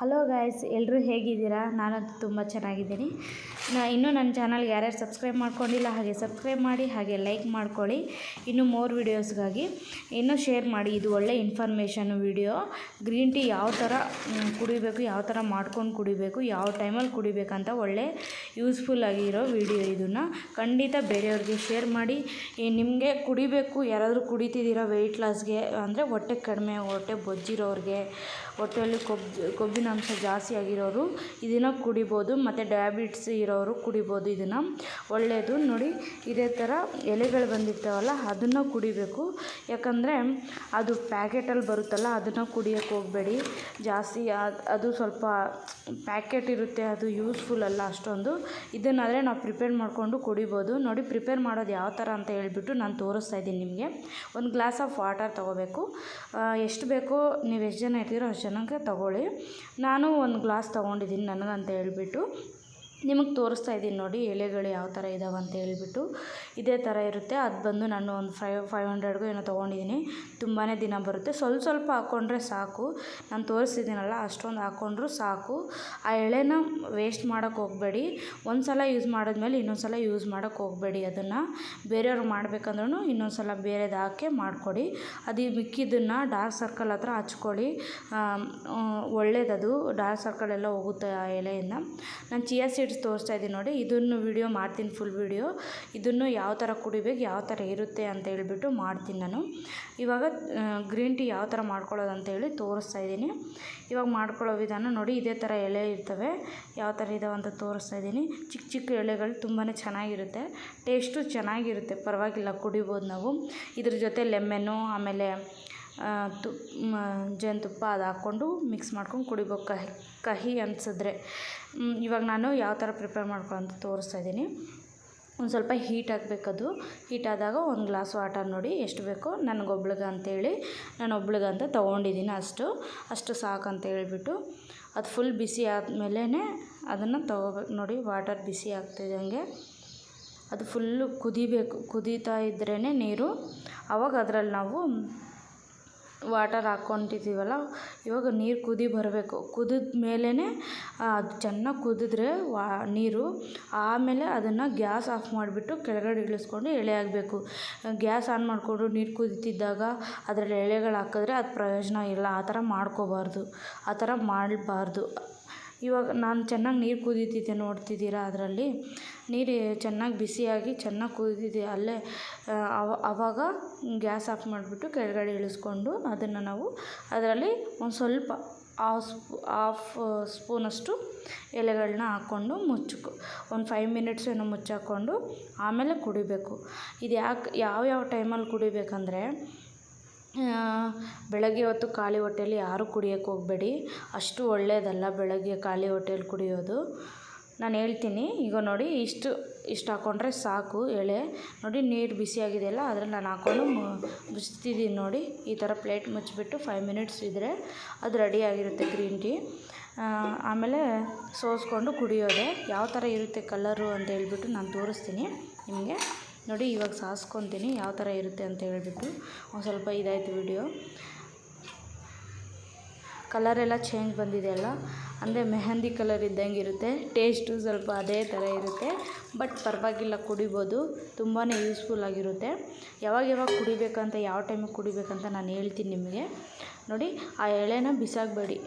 Hello guys ಎಲ್ಲರೂ ಹೇಗಿದ್ದೀರಾ? ನಾನಂತೂ ತುಂಬ ಚೆನ್ನಾಗಿದ್ದೀನಿ. ನಾ ಇನ್ನೂ ನನ್ನ ಚಾನಲ್ಗೆ ಯಾರ್ಯಾರು ಸಬ್ಸ್ಕ್ರೈಬ್ ಮಾಡ್ಕೊಂಡಿಲ್ಲ, ಹಾಗೆ ಸಬ್ಸ್ಕ್ರೈಬ್ ಮಾಡಿ, ಹಾಗೆ ಲೈಕ್ ಮಾಡ್ಕೊಳ್ಳಿ. ಇನ್ನೂ ಮೋರ್ ವೀಡಿಯೋಸ್ಗಾಗಿ ಇನ್ನೂ ಶೇರ್ ಮಾಡಿ. ಇದು ಒಳ್ಳೆ ಇನ್ಫಾರ್ಮೇಷನ್ ವಿಡಿಯೋ ಗ್ರೀನ್ ಟೀ ಯಾವ ಥರ ಕುಡಿಬೇಕು, ಯಾವ ಥರ ಮಾಡ್ಕೊಂಡು ಕುಡಿಬೇಕು, ಯಾವ ಟೈಮಲ್ಲಿ ಕುಡಿಬೇಕಂತ ಒಳ್ಳೆ ಯೂಸ್ಫುಲ್ ಆಗಿರೋ ವಿಡಿಯೋ ಇದನ್ನು ಖಂಡಿತ ಬೇರೆಯವ್ರಿಗೆ ಶೇರ್ ಮಾಡಿ. ನಿಮಗೆ ಕುಡಿಬೇಕು, ಯಾರಾದರೂ ಕುಡಿತಿದ್ದೀರಾ ವೆಯ್ಟ್ ಲಾಸ್ಗೆ ಅಂದರೆ ಹೊಟ್ಟೆ ಕಡಿಮೆ, ಹೊಟ್ಟೆ ಬೊಜ್ಜಿರೋರಿಗೆ, ಹೊಟ್ಟೆಯಲ್ಲಿ ಕೊಬ್ಬು ಕೊಬ್ಬಿನ ಅಂಶ ಜಾಸ್ತಿ ಆಗಿರೋರು ಇದನ್ನು ಕುಡಿಬೋದು, ಮತ್ತು ಡಯಾಬಿಟ್ಸ್ ಇರೋರು ಕುಡಿಬೋದು ಇದನ್ನು. ಒಳ್ಳೆಯದು ನೋಡಿ, ಇದೇ ಥರ ಎಲೆಗಳು ಬಂದಿರ್ತಾವಲ್ಲ, ಅದನ್ನು ಕುಡಿಬೇಕು. ಯಾಕಂದರೆ ಅದು ಪ್ಯಾಕೆಟಲ್ಲಿ ಬರುತ್ತಲ್ಲ, ಅದನ್ನು ಕುಡಿಯೋಕ್ಕೆ ಹೋಗಬೇಡಿ. ಜಾಸ್ತಿ ಅದು ಸ್ವಲ್ಪ ಪ್ಯಾಕೆಟ್ ಇರುತ್ತೆ, ಅದು ಯೂಸ್ಫುಲ್ ಅಲ್ಲ ಅಷ್ಟೊಂದು. ಇದನ್ನಾದರೆ ನಾವು ಪ್ರಿಪೇರ್ ಮಾಡಿಕೊಂಡು ಕುಡಿಬೋದು. ನೋಡಿ ಪ್ರಿಪೇರ್ ಮಾಡೋದು ಯಾವ ಥರ ಅಂತ ಹೇಳ್ಬಿಟ್ಟು ನಾನು ತೋರಿಸ್ತಾ ಇದ್ದೀನಿ ನಿಮಗೆ. ಒಂದು ಗ್ಲಾಸ್ ಆಫ್ ವಾಟರ್ ತೊಗೋಬೇಕು. ಎಷ್ಟು ಬೇಕೋ ನೀವು ಎಷ್ಟು ಜನ ಇರ್ತೀರೋ ಅಷ್ಟು ಜನಕ್ಕೆ ತೊಗೊಳ್ಳಿ. ನಾನು ಒಂದು ಗ್ಲಾಸ್ ತೊಗೊಂಡಿದ್ದೀನಿ ನನಗಂತ ಹೇಳ್ಬಿಟ್ಟು. ನಿಮಗೆ ತೋರಿಸ್ತಾ ಇದ್ದೀನಿ ನೋಡಿ ಎಲೆಗಳು ಯಾವ ಥರ ಇದ್ದಾವೆ ಅಂತ ಹೇಳ್ಬಿಟ್ಟು. ಇದೇ ಥರ ಇರುತ್ತೆ. ಅದು ಬಂದು ನಾನು ಒಂದು ಫೈವ್ ಫೈವ್ ಹಂಡ್ರೆಡ್ಗೂ ಏನೋ ತೊಗೊಂಡಿದ್ದೀನಿ. ತುಂಬಾ ದಿನ ಬರುತ್ತೆ. ಸ್ವಲ್ಪ ಸ್ವಲ್ಪ ಹಾಕ್ಕೊಂಡ್ರೆ ಸಾಕು. ನಾನು ತೋರಿಸ್ತಿದ್ದೀನಲ್ಲ ಅಷ್ಟೊಂದು ಹಾಕ್ಕೊಂಡ್ರು ಸಾಕು. ಆ ಎಳೆನ ವೇಸ್ಟ್ ಮಾಡೋಕ್ಕೆ ಹೋಗಬೇಡಿ. ಒಂದು ಸಲ ಯೂಸ್ ಮಾಡಿದ್ಮೇಲೆ ಇನ್ನೊಂದು ಸಲ ಯೂಸ್ ಮಾಡೋಕ್ಕೆ ಹೋಗಬೇಡಿ ಅದನ್ನು. ಬೇರೆಯವ್ರು ಮಾಡಬೇಕಂದ್ರೂ ಇನ್ನೊಂದು ಸಲ ಬೇರೆದು ಹಾಕಿ ಮಾಡಿಕೊಡಿ. ಅದು ಮಿಕ್ಕಿದ್ದನ್ನು ಡಾರ್ಕ್ ಸರ್ಕಲ್ ಹತ್ರ ಹಚ್ಕೊಳ್ಳಿ. ಒಳ್ಳೇದದು ಡಾರ್ಕ್ ಸರ್ಕಲ್ ಎಲ್ಲ ಹೋಗುತ್ತೆ ಆ ಎಲೆಯಿಂದ. ನಾನು ಚಿಯಾ ಸೀಡ್ಸ್ ತೋರಿಸ್ತಾ ಇದ್ದೀನಿ ನೋಡಿ. ಇದನ್ನು ವಿಡಿಯೋ ಮಾಡ್ತೀನಿ ಫುಲ್ ವಿಡಿಯೋ ಇದನ್ನು ಯಾವ ಥರ ಕುಡಿಬೇಕು, ಯಾವ ಥರ ಇರುತ್ತೆ ಅಂತ ಹೇಳ್ಬಿಟ್ಟು ಮಾಡ್ತೀನಿ ನಾನು. ಇವಾಗ ಗ್ರೀನ್ ಟೀ ಯಾವ ಥರ ಮಾಡ್ಕೊಳ್ಳೋದು ಅಂತ ಹೇಳಿ ತೋರಿಸ್ತಾ ಇದ್ದೀನಿ ಇವಾಗ ಮಾಡ್ಕೊಳ್ಳೋ ವಿಧಾನ ನೋಡಿ, ಇದೇ ಥರ ಎಲೆ ಇರ್ತವೆ. ಯಾವ ಥರ ಇದಾವೆ ಅಂತ ತೋರಿಸ್ತಾ ಇದ್ದೀನಿ ಚಿಕ್ಕ ಚಿಕ್ಕ ಎಲೆಗಳು ತುಂಬಾ ಚೆನ್ನಾಗಿರುತ್ತೆ. ಟೇಸ್ಟು ಚೆನ್ನಾಗಿರುತ್ತೆ. ಪರವಾಗಿಲ್ಲ, ಕುಡಿಬೋದು ನಾವು. ಇದ್ರ ಜೊತೆ ಲೆಮೆನ್ನು ಆಮೇಲೆ ತು ಜೇನು ಜೇನುತುಪ್ಪ ಅದು ಹಾಕ್ಕೊಂಡು ಮಿಕ್ಸ್ ಮಾಡ್ಕೊಂಡು ಕುಡಿಬೇಕು ಕಹಿ ಕಹಿ ಅನಿಸಿದ್ರೆ. ಇವಾಗ ನಾನು ಯಾವ ಥರ ಪ್ರಿಪೇರ್ ಮಾಡ್ಕೊಳ್ಳೋ ತೋರಿಸ್ತಾ ಇದ್ದೀನಿ. ಒಂದು ಸ್ವಲ್ಪ ಹೀಟ್ ಆಗಬೇಕದು ಹೀಟ್ ಆದಾಗ ಒಂದು ಗ್ಲಾಸ್ ವಾಟರ್ ನೋಡಿ ಎಷ್ಟು ಬೇಕೋ ನನಗೊಬ್ಳಿಗೆ ಅಂತೇಳಿ ನಾನು ಒಬ್ಳಿಗೆ ಅಂತ ತೊಗೊಂಡಿದ್ದೀನಿ ಅಷ್ಟು. ಅಷ್ಟು ಸಾಕಂತ ಹೇಳ್ಬಿಟ್ಟು ಅದು ಫುಲ್ ಬಿಸಿ ಆದಮೇಲೆ ಅದನ್ನು ತೊಗೋಬೇಕು ನೋಡಿ ವಾಟರ್ ಬಿಸಿ ಆಗ್ತಿದ್ದಂಗೆ ಅದು ಫುಲ್ಲು ಕುದಿಬೇಕು, ಕುದೀತಾ ಇದ್ರೇ ನೀರು. ಆವಾಗ ಅದರಲ್ಲಿ ನಾವು ವಾಟರ್ ಹಾಕ್ಕೊಂಡಿದ್ದೀವಲ್ಲ, ಇವಾಗ ನೀರು ಕುದಿ ಬರಬೇಕು. ಕುದಿದ ಮೇಲೇ ಅದು ಚೆನ್ನಾಗಿ ಕುದಿದ್ರೆ ವಾ, ನೀರು, ಆಮೇಲೆ ಅದನ್ನು ಗ್ಯಾಸ್ ಆಫ್ ಮಾಡಿಬಿಟ್ಟು ಕೆಳಗಡೆ ಇಳಿಸ್ಕೊಂಡು ಎಳೆ ಆಗಬೇಕು ಗ್ಯಾಸ್ ಆನ್ ಮಾಡಿಕೊಂಡು ನೀರು ಕುದೀತಿದ್ದಾಗ ಅದರಲ್ಲಿ ಎಳೆಗಳು ಹಾಕಿದ್ರೆ ಅದು ಪ್ರಯೋಜನ ಇಲ್ಲ. ಆ ಥರ ಮಾಡ್ಕೋಬಾರ್ದು. ಆ ಥರ ಮಾಡಬಾರ್ದು. ಇವಾಗ ನಾನು ಚೆನ್ನಾಗಿ ನೀರು ಕುದೀತಿದ್ದೆ ನೋಡ್ತಿದ್ದೀರಾ ಅದರಲ್ಲಿ. ನೀರು ಚೆನ್ನಾಗಿ ಬಿಸಿಯಾಗಿ ಚೆನ್ನಾಗಿ ಕುದಿದಿದೆ. ಅಲ್ಲೇ ಆವಾಗ ಗ್ಯಾಸ್ ಆಫ್ ಮಾಡಿಬಿಟ್ಟು ಕೆಳಗಡೆ ಇಳಿಸ್ಕೊಂಡು ಅದನ್ನು ನಾವು ಅದರಲ್ಲಿ ಒಂದು ಸ್ವಲ್ಪ ಹಾಫ್ ಸ್ಪೂ, ಹಾಫ್ ಸ್ಪೂನಷ್ಟು ಎಲೆಗಳನ್ನ ಹಾಕ್ಕೊಂಡು ಮುಚ್ಚು ಒಂದು ಫೈವ್ ಮಿನಿಟ್ಸ್ ಏನೋ ಮುಚ್ಚಾಕ್ಕೊಂಡು ಆಮೇಲೆ ಕುಡಿಬೇಕು. ಇದು ಯಾಕೆ ಯಾವ್ಯಾವ ಟೈಮಲ್ಲಿ ಕುಡಿಬೇಕಂದ್ರೆ ಬೆಳಗ್ಗೆ ಹೊತ್ತು ಖಾಲಿ ಹೊಟ್ಟೆಯಲ್ಲಿ ಯಾರೂ ಕುಡಿಯೋಕೆ ಹೋಗಬೇಡಿ. ಅಷ್ಟು ಒಳ್ಳೆಯದಲ್ಲ ಬೆಳಗ್ಗೆ ಖಾಲಿ ಹೊಟ್ಟೇಲಿ ಕುಡಿಯೋದು. ನಾನು ಹೇಳ್ತೀನಿ, ಈಗ ನೋಡಿ ಇಷ್ಟು ಇಷ್ಟು ಹಾಕ್ಕೊಂಡ್ರೆ ಸಾಕು ಎಳೆ. ನೋಡಿ ನೀರು ಬಿಸಿಯಾಗಿದೆಯಲ್ಲ ಅದ್ರಲ್ಲಿ ನಾನು ಹಾಕ್ಕೊಂಡು ಮುಚ್ತಿದ್ದೀನಿ ನೋಡಿ. ಈ ಥರ ಪ್ಲೇಟ್ ಮುಚ್ಚಿಬಿಟ್ಟು ಫೈವ್ ಮಿನಿಟ್ಸ್ ಇದ್ದರೆ ಅದು ರೆಡಿಯಾಗಿರುತ್ತೆ ಗ್ರೀನ್ ಟೀ ಆಮೇಲೆ ಸೋಸ್ಕೊಂಡು ಕುಡಿಯೋದೆ. ಯಾವ ಥರ ಇರುತ್ತೆ ಕಲರು ಅಂತ ಹೇಳ್ಬಿಟ್ಟು ನಾನು ತೋರಿಸ್ತೀನಿ ನಿಮಗೆ. ನೋಡಿ, ಇವಾಗ ಸಾಸ್ಕೊತೀನಿ, ಯಾವ ಥರ ಇರುತ್ತೆ ಅಂತ ಹೇಳಿಬಿಟ್ಟು ಒಂದು ಸ್ವಲ್ಪ ಇದಾಯಿತು ವಿಡಿಯೋ ಕಲರೆಲ್ಲ ಚೇಂಜ್ ಬಂದಿದೆಯಲ್ಲ ಅಂದರೆ ಮೆಹಂದಿ ಕಲರ್ ಇದ್ದಂಗೆ ಇರುತ್ತೆ ಟೇಸ್ಟು ಸ್ವಲ್ಪ ಅದೇ ಥರ ಇರುತ್ತೆ ಬಟ್ ಪರವಾಗಿಲ್ಲ ಕುಡಿಬೋದು ತುಂಬಾ ಯೂಸ್ಫುಲ್ ಆಗಿರುತ್ತೆ. ಯಾವಾಗ ಯಾವಾಗ ಕುಡಿಬೇಕಂತ, ಯಾವ ಟೈಮಿಗೆ ಕುಡಿಬೇಕಂತ ನಾನು ಹೇಳ್ತೀನಿ ನಿಮಗೆ. ನೋಡಿ, ಆ ಎಳೆನ ಬಿಸಾಕಬೇಡಿ.